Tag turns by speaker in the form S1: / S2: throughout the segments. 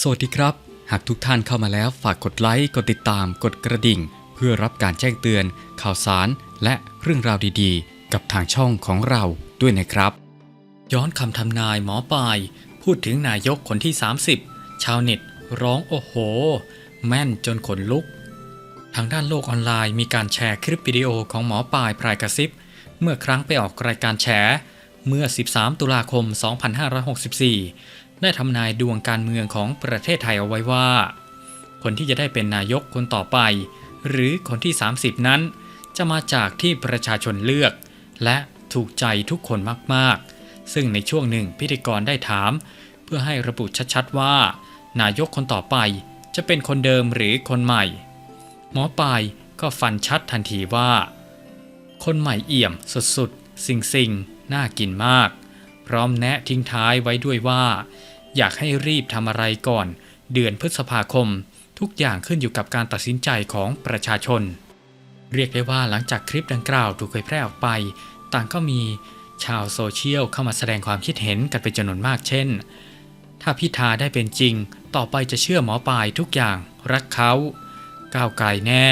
S1: สวัสดีครับ หากทุกท่านเข้ามาแล้วฝากกดไลค์ กดติดตาม กดกระดิ่ง เพื่อรับการแจ้งเตือน ข่าวสาร และเรื่องราวดีๆ กับทางช่องของเราด้วยนะครับ ย้อนคำทำนายหมอปลาย พูดถึงนายกคนที่ 30 ชาวเน็ต ร้องโอ้โห แม่นจนขนลุก ทางด้านโลกออนไลน์มีการแชร์คลิปวิดีโอของหมอปลายพรายกระซิบ เมื่อครั้งไปออกรายการแฉเมื่อ 13 ตุลาคม 2564 ได้ทำนายดวงการเมืองของประเทศไทยเอาไว้ว่า คนที่จะได้เป็นนายกคนต่อไป หรือคนที่ 30 นั้น จะมาจากที่ประชาชนเลือก และถูกใจทุกคนมากๆ ซึ่งในช่วงหนึ่งพิธีกรได้ถาม เพื่อให้ระบุชัดๆว่า นายกคนต่อไปจะเป็นคนเดิมหรือคนใหม่ หมอปลายก็ฟันชัดทันทีว่า คนใหม่เอี่ยมสุดๆ สิงสิงๆ น่ากินมาก พร้อมแนะทิ้งท้ายไว้ด้วยว่า อยากให้รีบทำอะไรก่อน เดือนพฤษภาคม ทุกอย่างขึ้นอยู่กับการตัดสินใจของประชาชน เรียกได้ว่าหลังจากคลิปดังกล่าวถูกเผยแพร่ออกไป ต่างก็มีชาวโซเชียลเข้ามาแสดงความคิดเห็นกันเป็นจำนวนมากเช่น ถ้าพิธาได้เป็นจริง ต่อไปจะเชื่อหมอปลายทุกอย่างรักเขาก้าวไกลแน่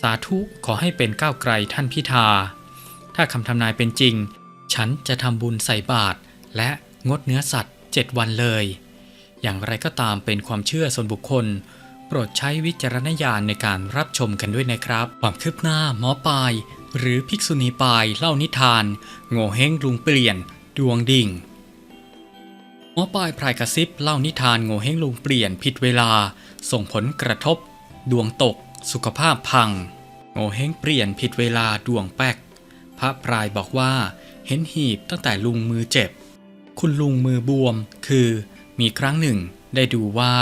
S1: สาธุขอให้เป็นก้าวไกลท่านพิธา ถ้าคำทำนายเป็นจริง ฉันจะทำบุญใส่บาตรและงดเนื้อสัตว์7วันเลย อย่างไรก็ตามเป็นความเชื่อส่วนบุคคล โปรดใช้วิจารณญาณในการรับชมกันด้วยนะครับ ความคืบหน้าหมอปลาย หรือภิกษุณีปลายเล่านิทาน โง่เฮงลุงเปลี่ยน ดวงดิ่งหมอปลายพรายกระซิบเล่านิทานโง่เฮงลุงเปลี่ยนผิดเวลา ส่งผลกระทบ ดวงตก สุขภาพพัง โง่เฮงเปลี่ยนผิดเวลาดวงแป๊กพระพรายบอกว่า เห็นหีบตั้งแต่ลุงมือเจ็บ คุณลุงมือบวม คือมีครั้งหนึ่ง ได้ดูว่า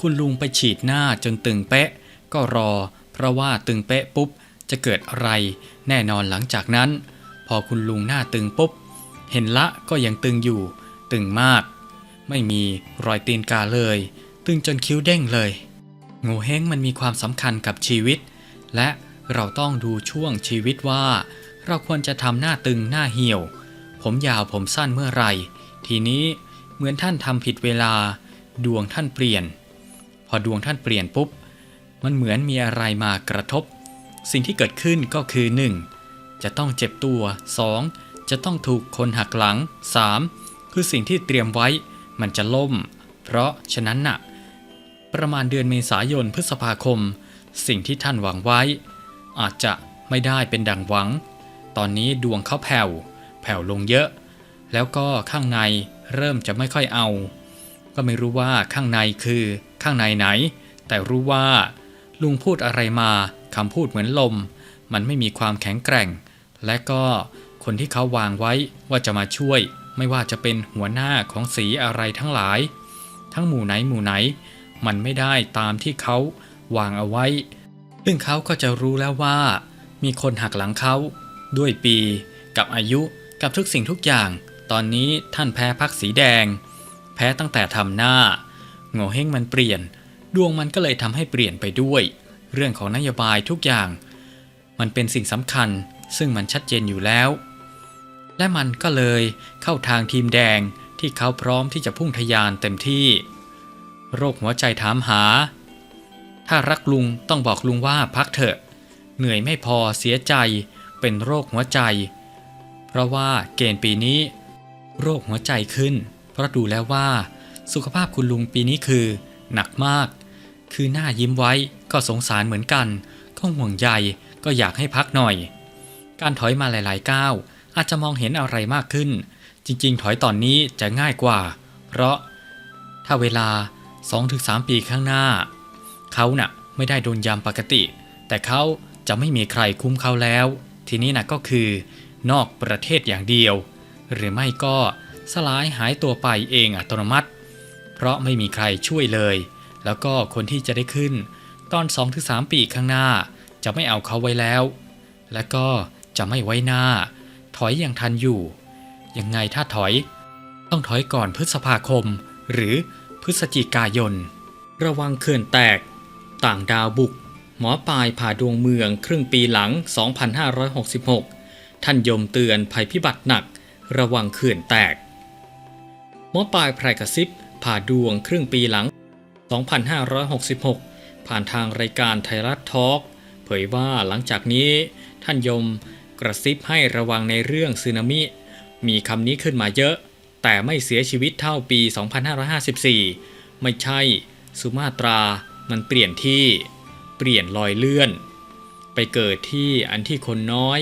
S1: คุณลุงไปฉีดหน้าจนตึงเป๊ะ ก็รอ เพราะว่าตึงเป๊ะปุ๊บ จะเกิดอะไร แน่นอนหลังจากนั้น พอคุณลุงหน้าตึงปุ๊บ เห็นละก็ยังตึงอยู่ ตึงมาก ไม่มีรอยตีนกาเลย ตึงจนคิ้วเด้งเลยโง่เฮงมันมีความสำคัญกับชีวิต และเราต้องดูช่วงชีวิตว่า เราควรจะทำหน้าตึงหน้าเหี่ยว ผมยาวผมสั้นเมื่อไหร่ทีนี้เหมือนท่านทำผิดเวลา ดวงท่านเปลี่ยน พอดวงท่านเปลี่ยนปุ๊บ มันเหมือนมีอะไรมากระทบ สิ่งที่เกิดขึ้นก็คือ 1. จะต้องเจ็บตัว 2. จะต้องถูกคนหักหลัง 3. คือสิ่งที่เตรียมไว้มันจะล่ม เพราะฉะนั้นน่ะ ประมาณเดือนเมษายนพฤษภาคม สิ่งที่ท่านหวังไว้ อาจจะไม่ได้เป็นดังหวัง ตอนนี้ดวงเขาแผ่ว แผ่วลงเยอะ แล้วก็ข้างในเริ่มจะไม่ค่อยเอา ก็ไม่รู้ว่าข้างในคือข้างในไหน แต่รู้ว่า ลุงพูดอะไรมาคำพูดเหมือนลม มันไม่มีความแข็งแกร่ง และก็คนที่เขาวางไว้ว่าจะมาช่วย ไม่ว่าจะเป็นหัวหน้าของสีอะไรทั้งหลาย ทั้งหมู่ไหนหมู่ไหน มันไม่ได้ตามที่เขาวางเอาไว้ ซึ่งเขาก็จะรู้แล้วว่า มีคนหักหลังเขา ด้วยปี กับอายุกับทุกสิ่งทุกอย่าง ตอนนี้ท่านแพ้พักสีแดง แพ้ตั้งแต่ทำหน้าโง่เฮงมันเปลี่ยน ดวงมันก็เลยทำให้เปลี่ยนไปด้วย เรื่องของนโยบายทุกอย่าง มันเป็นสิ่งสำคัญซึ่งมันชัดเจนอยู่แล้ว และมันก็เลยเข้าทางทีมแดงที่เขาพร้อมที่จะพุ่งทะยานเต็มที่ โรคหัวใจถามหา ถ้ารักลุงต้องบอกลุงว่าพักเถอะ เหนื่อยไม่พอเสียใจ เป็นโรคหัวใจ เพราะว่าเกณฑ์ปีนี้ โรคหัวใจขึ้น เพราะดูแล้วว่า สุขภาพคุณลุงปีนี้คือ หนักมาก คือหน้ายิ้มไว้ก็สงสารเหมือนกันก็ห่วงใยก็อยากให้พักหน่อย การถอยมาหลายๆก้าวอาจจะมองเห็นอะไรมากขึ้น จริงๆ ถอยตอนนี้จะง่ายกว่า เพราะถ้าเวลา 2-3 ปีข้างหน้า เขาน่ะไม่ได้โดนยำปกติ แต่เขาจะไม่มีใครคุ้มเขาแล้ว ทีนี้นะก็คือนอกประเทศอย่างเดียว หรือไม่ก็สลายหายตัวไปเองอัตโนมัติ เพราะไม่มีใครช่วยเลย แล้วก็คนที่จะได้ขึ้น ตอน 2-3 ปีข้างหน้า จะไม่เอาเขาไว้แล้ว และก็จะไม่ไว้หน้า ถอยอย่างทันอยู่ ยังไงถ้าถอย ต้องถอยก่อนพฤษภาคม หรือพฤศจิกายน ระวังเขื่อนแตก ต่างดาวบุก หมอปลายผ่าดวงเมืองครึ่งปีหลัง 2566 ท่านยมเตือนภัยพิบัติหนัก ระวังเขื่อนแตก หมอปลายไพรกระซิบ
S2: ผ่าดวงครึ่งปีหลัง 2566 ผ่านทางรายการไทยรัฐทอล์กเผยว่าหลังจากนี้ท่านยมกระซิบให้ระวังในเรื่องสึนามิ มีคำนี้ขึ้นมาเยอะ แต่ไม่เสียชีวิตเท่าปี 2554 ไม่ใช่ สุมาตรา มันเปลี่ยนที่ เปลี่ยนลอยเลื่อน ไปเกิดที่อันที่คนน้อย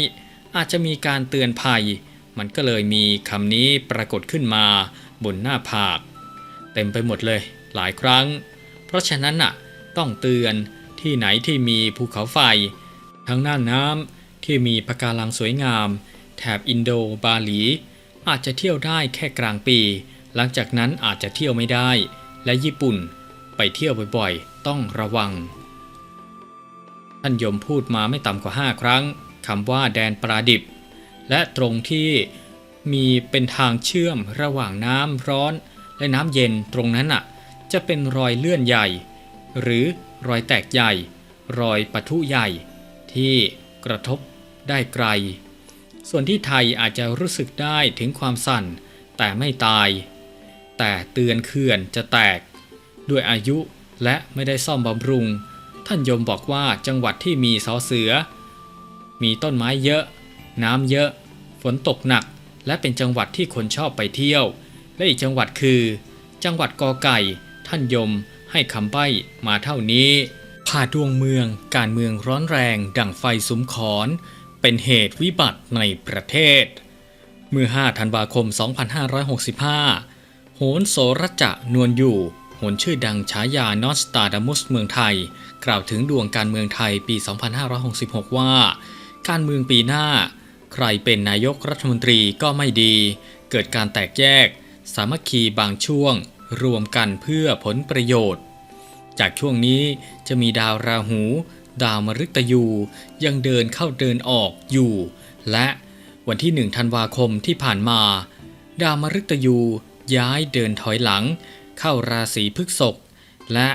S2: อาจจะมีการเตือนภัย มันก็เลยมีคำนี้ปรากฏขึ้นมาบนหน้าผาก เต็มไปหมดเลยหลายครั้ง เพราะฉะนั้นน่ะต้องเตือนที่ไหนที่มีภูเขาไฟ ทั้งน่านน้ำที่มีปะการังสวยงาม แถบอินโดบาหลี อาจจะเที่ยวได้แค่กลางปี หลังจากนั้นอาจจะเที่ยวไม่ได้ และญี่ปุ่นไปเที่ยวบ่อยๆ ต้องระวัง ท่านยมพูดมาไม่ต่ำกว่า 5 ครั้งคำว่าแดนปลาดิบ และตรงที่มีเป็นทางเชื่อมระหว่างน้ำร้อน และน้ำเย็นตรงนั้นน่ะ จะเป็นรอยเลื่อนใหญ่ หรือรอยแตกใหญ่ รอยปะทุใหญ่ ที่กระทบได้ไกล ส่วนที่ไทยอาจจะรู้สึกได้ถึงความสั่น แต่ไม่ตาย แต่เตือนเขื่อนจะแตก ด้วยอายุและไม่ได้ซ่อมบำรุง ท่านยมบอกว่าจังหวัดที่มีสอเสือ มีต้นไม้เยอะ น้ำเยอะ ฝนตกหนัก และเป็นจังหวัดที่คนชอบไปเที่ยว และอีกจังหวัดคือ จังหวัดกอไก่ ท่านยมให้คำใบ้มาเท่านี้ผ่าดวงเมืองการเมืองร้อนแรง ดั่งไฟสุมขอน เป็นเหตุวิบัติในประเทศ เมื่อ 5 ธันวาคม 2565 โหนโสรจะนวลอยู่ หนชื่อดังฉายานอสตาดามุสเมืองไทย กล่าวถึงดวงการเมืองไทยปี 2566 ว่า การเมืองปีหน้า ใครเป็นนายกรัฐมนตรีก็ไม่ดี เกิดการแตกแยก สามัคคีบางช่วง รวมกันเพื่อผลประโยชน์ จากช่วงนี้จะมีดาวราหู ดาวมฤตยู ยังเดินเข้าเดินออกอยู่ และวันที่ 1 ธันวาคมที่ผ่านมา ดาวมฤตยูย้ายเดินถอยหลัง เข้าราศีพฤษภและ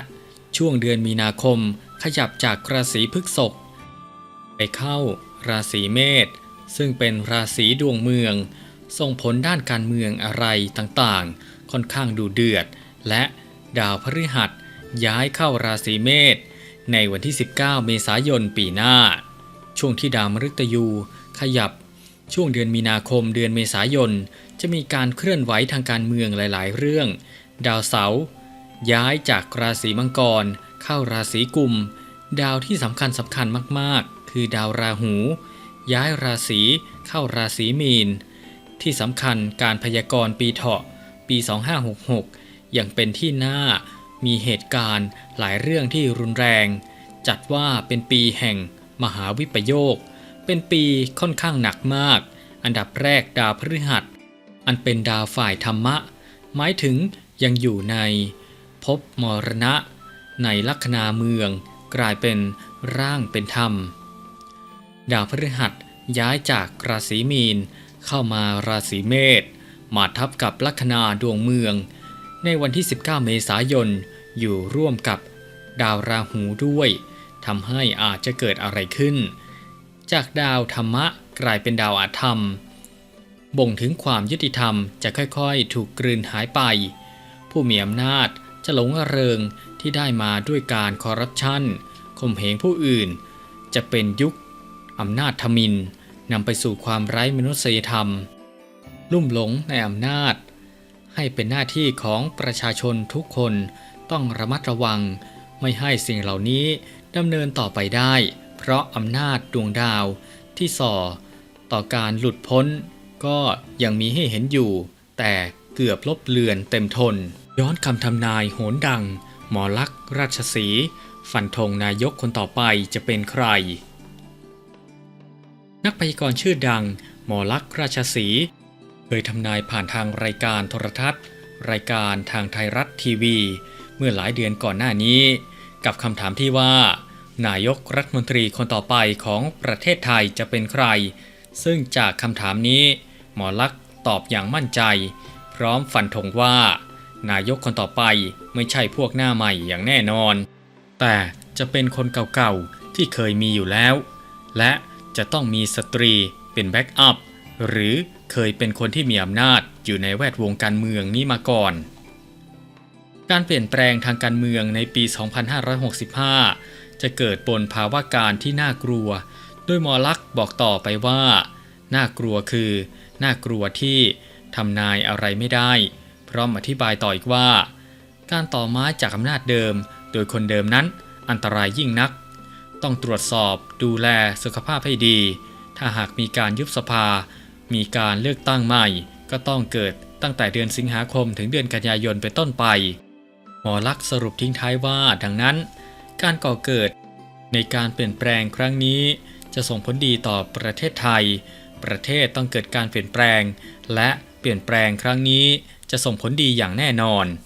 S2: ช่วงเดือนมีนาคมขยับจากราศีพฤษภไปเข้าราศีเมษซึ่งเป็นราศีดวงเมือง ส่งผลด้านการเมืองอะไรต่างๆ ค่อนข้างดูเดือด และดาวพฤหัสย้ายเข้าราศีเมษในวันที่ 19 เมษายนปีหน้า ช่วงที่ดาวมฤตยูขยับ ช่วงเดือนมีนาคมเดือนเมษายน จะมีการเคลื่อนไหวทางการเมืองหลาย ๆ เรื่อง ดาวเสาร์ย้ายจากราศีมังกร เข้าราศีกุม ดาวที่สำคัญสำคัญมากๆ คือดาวราหู ย้ายราศีเข้าราศีมีน ที่สำคัญการพยากรณ์ปีเถาะปี 2566 ยังเป็นที่หน่ามีเหตุการณ์หลายเรื่องที่รุนแรง จัดว่าเป็นปีแห่งมหาวิปโยค เป็นปีค่อนข้างหนักมาก อันดับแรกดาวพฤหัส อันเป็นดาวฝ่ายธรรมะ หมายถึง ยังอยู่ในภพมรณะ ในลัคนาเมือง กลายเป็นร่างเป็นธรรม ดาวพฤหัสย้ายจากราศีมีนเข้ามาราศีเมษมาทับกับลัคนาดวงเมือง ในวันที่ 19 เมษายนอยู่ร่วมกับดาวราหูด้วยทำให้อาจจะเกิดอะไรขึ้น จากดาวธรรมะกลายเป็นดาวอาธรรม บ่งถึงความยุติธรรมจะค่อยๆ ถูกกลืนหายไป ผู้มีอำนาจจะหลงระเริงที่ได้มาด้วยการคอร์รัปชันข่มเหงผู้อื่น จะเป็นยุคอำนาจทมินนำไปสู่ความไร้มนุษยธรรม ลุ่มหลงในอำนาจ ให้เป็นหน้าที่ของประชาชนทุกคนต้องระมัดระวัง ไม่ให้สิ่งเหล่านี้ดำเนินต่อไปได้ เพราะอำนาจดวงดาวที่ส่อต่อการหลุดพ้น ก็ยังมีให้เห็นอยู่ แต่เกือบลบเลือนเต็มทน ย้อนคำทำนายโหนดัง หมอลักษ์ราชสีฟันธงนายกคนต่อไปจะเป็นใคร นักพยากรณ์ชื่อดัง หมอลักษ์ราชสีเคยทำนายผ่านทางรายการโทรทัศน์ รายการทางไทยรัฐทีวี เมื่อหลายเดือนก่อนหน้านี้ กับคำถามที่ว่า นายกรัฐมนตรีคนต่อไปของประเทศไทยจะเป็นใคร ซึ่งจากคำถามนี้ หมอลักษ์ตอบอย่างมั่นใจ พร้อมฟันธงว่า นายกคนต่อไปไม่ใช่พวกหน้าใหม่อย่างแน่นอน แต่จะเป็นคนเก่าๆที่เคยมีอยู่แล้ว และจะต้องมีสตรีเป็นแบ็กอัพหรือเคยเป็นคนที่มีอำนาจอยู่ในแวดวงการเมืองนี้มาก่อน การเปลี่ยนแปลงทางการเมืองในปี 2565 จะเกิดบนภาวะการที่น่ากลัวโดยมอลักบอกต่อไปว่า น่ากลัวคือ น่ากลัวที่ทำนายอะไรไม่ได้ พร้อมอธิบายต่ออีกว่า การต่อไม้จากอำนาจเดิม โดยคนเดิมนั้นอันตรายยิ่งนัก ต้องตรวจสอบดูแลสุขภาพให้ดี ถ้าหากมีการยุบสภา มีการเลือกตั้งใหม่ ก็ต้องเกิดตั้งแต่เดือนสิงหาคมถึงเดือนกันยายนเป็นต้นไป หมอลักษ์สรุปทิ้งท้ายว่าดังนั้น การก่อเกิดในการเปลี่ยนแปลงครั้งนี้ จะส่งผลดีต่อประเทศไทย ประเทศต้องเกิดการเปลี่ยนแปลง และเปลี่ยนแปลงครั้งนี้ จะส่งผลดีอย่างแน่นอน